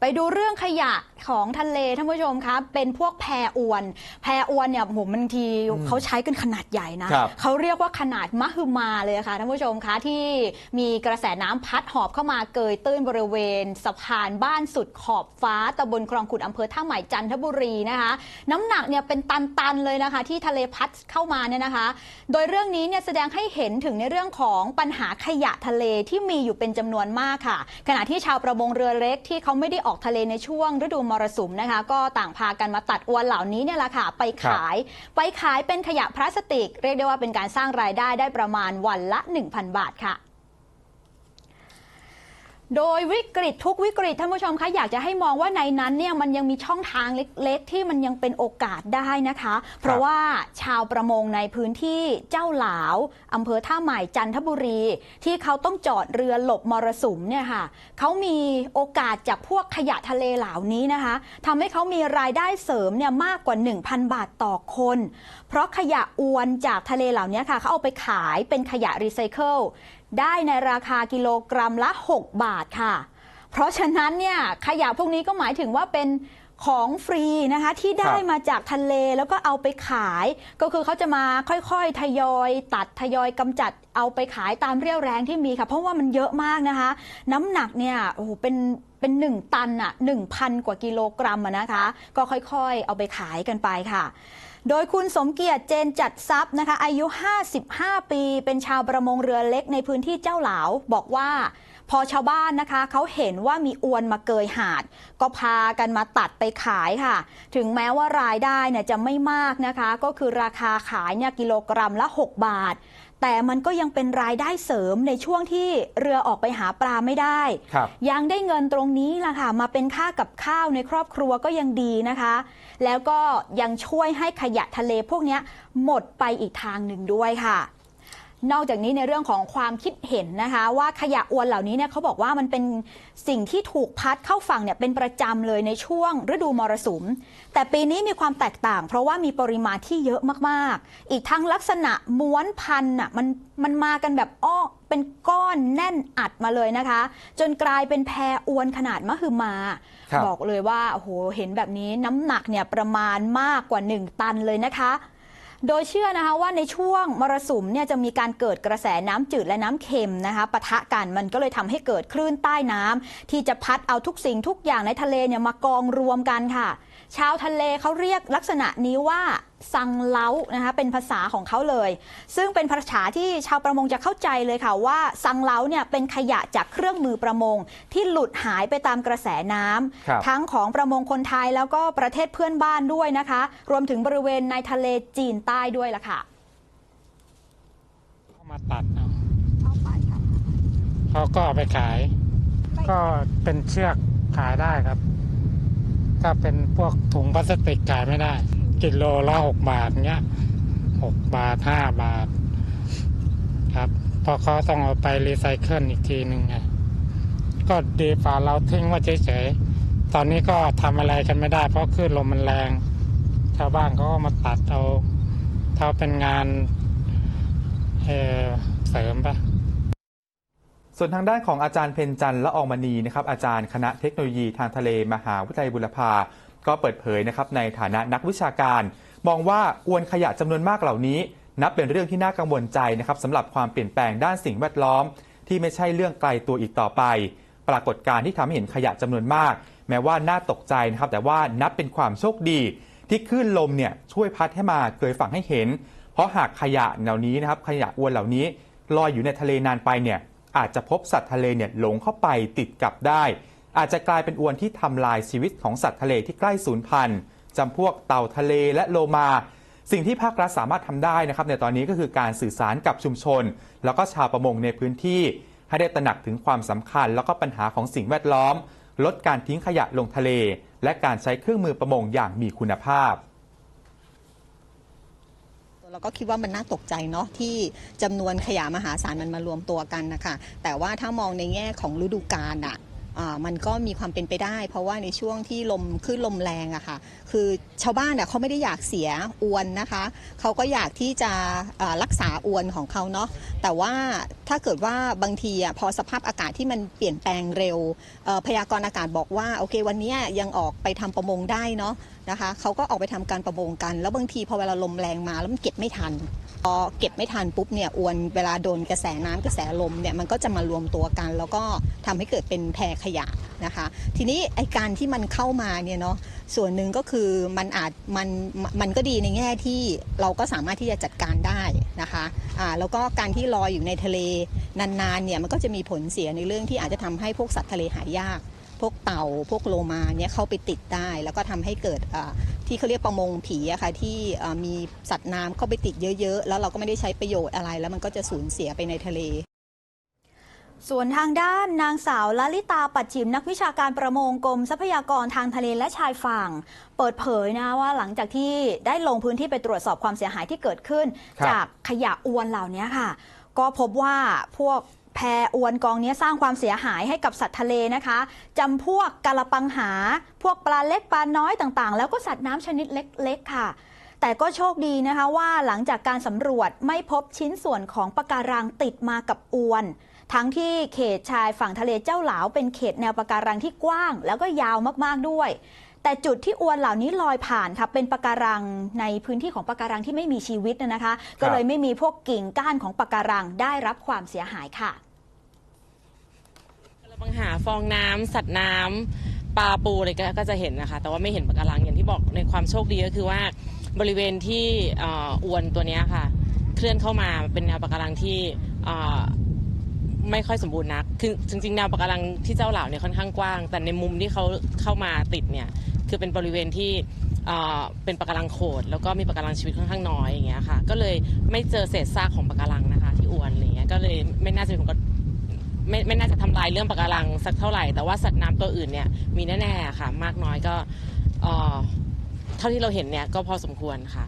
ไปดูเรื่องขยะ ของทะเลท่านผู้ชมครับเป็นพวกแพอวน แพอวนเนี่ยโหบางทีเขาใช้กันขนาดใหญ่นะครับเขาเรียกว่าขนาดมหึมาเลยค่ะท่านผู้ชมคะที่มีกระแสน้ำพัดหอบเข้ามาเกยตื้นบริเวณสะพานบ้านสุดขอบฟ้าตำบลคลองขุดอำเภอท่าใหม่จันทบุรีนะคะ น้ำหนักเนี่ยเป็นตันๆเลยนะคะ ที่ทะเลพัดเข้ามาเนี่ยนะคะ โดยเรื่องนี้เนี่ยแสดงให้เห็นถึงในเรื่องของปัญหาขยะทะเลที่มีอยู่เป็นจำนวนมากค่ะ ขณะที่ชาวประมงเรือเล็กที่เขาไม่ได้ออกทะเลในช่วงฤดูมรสุมนะคะ ก็ต่างพากันมาตัดอวนเหล่านี้เนี่ยแหละค่ะไปขาย ไปขายเป็นขยะพลาสติก เรียกได้ว่าเป็นการสร้างรายได้ได้ประมาณวันละ 1,000 บาทค่ะ โดยวิกฤตทุกวิกฤตท่านผู้ชมคะอยากจะให้มองว่าในนั้นเนี่ยมันยังมีช่องทางเล็กๆ ที่มันยังเป็นโอกาสได้นะคะ เพราะว่าชาวประมงในพื้นที่เจ้าหลาวอำเภอท่าใหม่จันทบุรี ที่เขาต้องจอดเรือหลบมรสุมเนี่ยค่ะเขามีโอกาสจากพวกขยะทะเลเหล่านี้นะคะทำให้เขามีรายได้เสริมเนี่ยมากกว่า 1,000 บาทต่อคน เพราะขยะอวนจากทะเลเหล่านี้ค่ะเขาเอาไปขายเป็นขยะรีไซเคิล ได้ในราคากิโลกรัมละ 6 บาทค่ะ เพราะฉะนั้นเนี่ยขยะพวกนี้ก็หมายถึงว่าเป็นของฟรีนะคะที่ได้ครับมาจากทะเลแล้วก็เอาไปขาย ก็คือเขาจะมาค่อยๆ ทยอย ตัดทยอยกำจัดเอาไปขายตามเรี่ยวแรงที่มีค่ะ เพราะว่ามันเยอะมากนะคะ น้ำหนักเนี่ยโอ้โหเป็น เป็นหนึ่งตันอะหนึ่งพันกว่ากิโลกรัมอะนะคะ ก็ค่อยๆ เอาไปขายกันไปค่ะ โดยคุณสมเกียรติเจนจัดทรัพย์นะคะ อายุ 55 ปี เป็นชาวประมงเรือเล็กในพื้นที่เจ้าหลาว บอกว่าพอชาวบ้านนะคะเขาเห็นว่ามีอวนมาเกยหาด ก็พากันมาตัดไปขายค่ะ ถึงแม้ว่ารายได้เนี่ยจะไม่มากนะคะ ก็คือราคาขายเนี่ยกิโลกรัมละ 6 บาท แต่มันก็ยังเป็นรายได้เสริมในช่วงที่เรือออกไปหาปลาไม่ได้ครับยังได้เงินตรงนี้ล่ะค่ะมาเป็นค่ากับข้าวในครอบครัวก็ยังดีนะคะ แล้วก็ยังช่วยให้ขยะทะเลพวกเนี้ยหมดไปอีกทางหนึ่งด้วยค่ะ นอกจากนี้ในเรื่องของความคิดเห็นนะคะ ว่าขยะอวนเหล่านี้เนี่ยเขาบอกว่ามันเป็นสิ่งที่ถูกพัดเข้าฝั่งเนี่ยเป็นประจำเลยในช่วงฤดูมรสุม แต่ปีนี้มีความแตกต่าง เพราะว่ามีปริมาณที่เยอะมากๆ อีกทั้งลักษณะม้วนพันน่ะมันมันมากันแบบอ้อเป็นก้อนแน่นอัดมาเลยนะคะ จนกลายเป็นแพอวนขนาดมหึมาครับบอกเลยว่าโอ้โหเห็นแบบนี้น้ำหนักเนี่ยประมาณมากกว่า 1 ตันเลยนะคะ โดยเชื่อนะคะว่าในช่วงมรสุมเนี่ยจะมีการเกิดกระแสน้ำจืดและน้ำเค็มนะคะปะทะกันมันก็เลยทำให้เกิดคลื่นใต้น้ำที่จะพัดเอาทุกสิ่งทุกอย่างในทะเลเนี่ยมากองรวมกันค่ะ ชาวทะเลเขาเรียกลักษณะนี้ว่าซังเล้านะคะเป็นภาษาของเขาเลย ซึ่งเป็นภาษาที่ชาวประมงจะเข้าใจเลยค่ะว่าซังเล้าเนี่ยเป็นขยะจากเครื่องมือประมง ที่หลุดหายไปตามกระแสน้ำครับทั้งของประมงคนไทยแล้วก็ประเทศเพื่อนบ้านด้วยนะคะ รวมถึงบริเวณในทะเลจีนใต้ด้วยล่ะค่ะเขามาตัดเอาเขาก็เอาไปขาย ก็เป็นเชือกขายได้ครับ ถ้าเป็นพวกถุงพลาสติกขายไม่ได้ กิโลละหกบาทเงี้ยหกบาทห้าบาท ครับพราะเขาต้องเอาไปรีไซเคิลอีกทีหนึ่งไงก็ดีฝ่าเราทิ้งว่าเฉยๆตอนนี้ก็ทำอะไรกันไม่ได้ เพราะคลื่นลมมันแรง ชาวบ้านเขาก็มาตัดเอาถ้าเป็นงานเเสริมปะ ส่วนทางด้านของอาจารย์เพนจันทร์ละอองมณีนะครับอาจารย์คณะเทคโนโลยีทางทะเลมหาวิทยาลัยบุรพาก็เปิดเผยนะครับในฐานะนักวิชาการ มองว่าอวนขยะจำนวนมากเหล่านี้ นับเป็นเรื่องที่น่ากังวลใจนะครับสำหรับความเปลี่ยนแปลงด้านสิ่งแวดล้อม ที่ไม่ใช่เรื่องไกลตัวอีกต่อไป ปรากฏการณ์ที่ทำให้เห็นขยะจำนวนมาก แม้ว่าน่าตกใจนะครับแต่ว่านับเป็นความโชคดีที่คลื่นลมเนี่ยช่วยพัดให้มาเกยฝั่งให้เห็น เพราะหากขยะเหล่านี้นะครับขยะอวนเหล่านี้ลอยอยู่ในทะเลนานไปเนี่ย อาจจะพบสัตว์ทะเลเนี่ยหลงเข้าไปติดกับได้ อาจจะกลายเป็นอวนที่ทำลายชีวิตของสัตว์ทะเลที่ใกล้สูญพันธุ์จำพวกเต่าทะเลและโลมา สิ่งที่ภาครัฐสามารถทำได้นะครับ ในตอนนี้ก็คือการสื่อสารกับชุมชน แล้วก็ชาวประมงในพื้นที่ ให้ได้ตระหนักถึงความสำคัญ แล้วก็ปัญหาของสิ่งแวดล้อม ลดการทิ้งขยะลงทะเล และการใช้เครื่องมือประมงอย่างมีคุณภาพ เราก็คิดว่ามันน่าตกใจเนาะที่จำนวนขยะมหาศาลมันมารวมตัวกันนะคะแต่ว่าถ้ามองในแง่ของฤดูกาลอะอ่ามันก็มีความเป็นไปได้ เพราะว่าในช่วงที่ลมขึ้นลมแรงอะค่ะ คือชาวบ้านเน่ยเขาไม่ได้อยากเสียอวนนะคะเขาก็อยากที่จะรักษาอวนของเขาเนาะแต่ว่าถ้าเกิดว่าบางทีอะพอสภาพอากาศที่มันเปลี่ยนแปลงเร็วพยากรณ์อากาศบอกว่าโอเควันนี้ยยังออกไปทำประมงได้เนาะ นะคะเขาก็ออกไปทำการประมงกัน แล้วบางทีพอเวลาลมแรงมาแล้วมันเก็บไม่ทันพอเก็บไม่ทันปุ๊บเนี่ยอวนเวลาโดนกระแสน้ำกระแสลมเนี่ยมันก็จะมารวมตัวกัน แล้วก็ทำให้เกิดเป็นแพรขยะนะคะ ทีนี้ไอการที่มันเข้ามาเนี่ยเนาะส่วนหนึ่งก็คือมันอาจมันมันก็ดีในแง่ที่เราก็สามารถที่จะจัดการได้นะคะอ่าแล้วก็การที่ลอยอยู่ในทะเลนานๆเนี่ยมันก็จะมีผลเสียในเรื่องที่อาจจะทำให้พวกสัตว์ทะเลหายาก พวกเต่าพวกโลมาเนี่ยเข้าไปติดได้ แล้วก็ทำให้เกิดที่เขาเรียกประมงผีอะค่ะที่มีสัตว์น้ำเข้าไปติดเยอะๆ แล้วเราก็ไม่ได้ใช้ประโยชน์อะไร แล้วมันก็จะสูญเสียไปในทะเลส่วนทางด้านนางสาวลลิตาปัจฉิมนักวิชาการประมงกรมทรัพยากรทางทะเลและชายฝั่ง เปิดเผยนะว่าหลังจากที่ได้ลงพื้นที่ไปตรวจสอบความเสียหายที่เกิดขึ้น จากขยะอวนเหล่านี้ค่ะ ก็พบว่าพวก แพอวนกองนี้สร้างความเสียหายให้กับสัตว์ทะเลนะคะจำพวกกะละปังหา พวกปลาเล็กปลาน้อยต่างๆ แล้วก็สัตว์น้ำชนิดเล็ก ๆ ค่ะ แต่ก็โชคดีนะคะว่าหลังจากการสำรวจไม่พบชิ้นส่วนของปะการังติดมากับอวน ทั้งที่เขตชายฝั่งทะเลเจ้าหลาวเป็นเขตแนวปะการังที่กว้าง แล้วก็ยาวมากๆด้วย แต่จุดที่อวนเหล่านี้ลอยผ่านค่ะเป็นปะการังในพื้นที่ของปะการังที่ไม่มีชีวิตนะนะคะ ก็เลยไม่มีพวกกิ่งก้านของปะการังได้รับความเสียหายค่ะ ฟองน้ำสัตว์น้ำปลาปูอะไรก็ก็จะเห็นนะคะ แต่ว่าไม่เห็นปะการังอย่างที่บอกในความโชคดีก็คือว่าบริเวณที่เอ่ออวนตัวเนี้ยค่ะ เคลื่อนเข้ามาเป็นแนวปะการังที่เอ่อไม่ค่อยสมบูรณ์นักคือจริงๆแนวปะการังที่เจ้าเหล่าเนี่ยค่อนข้างกว้าง แต่ในมุมที่เขาเข้ามาติดเนี่ยคือเป็นบริเวณที่เอ่อเป็นปะการังโขดแล้วก็มีปะการังชีวิตค่อนข้างน้อยอย่างเงี้ยค่ะ ก็เลยไม่เจอเศษซากของปะการังนะคะ ที่อวนอะไรเงี้ยก็เลยไม่น่าจะเป็นผลกระ ไม่ไม่น่าจะทำลายเรื่องปะการังสักเท่าไหร่ แต่ว่าสัตว์น้ำตัวอื่นเนี่ยมีแน่ๆค่ะ มากน้อยก็เอ่อเท่าที่เราเห็นเนี่ยก็พอสมควรค่ะ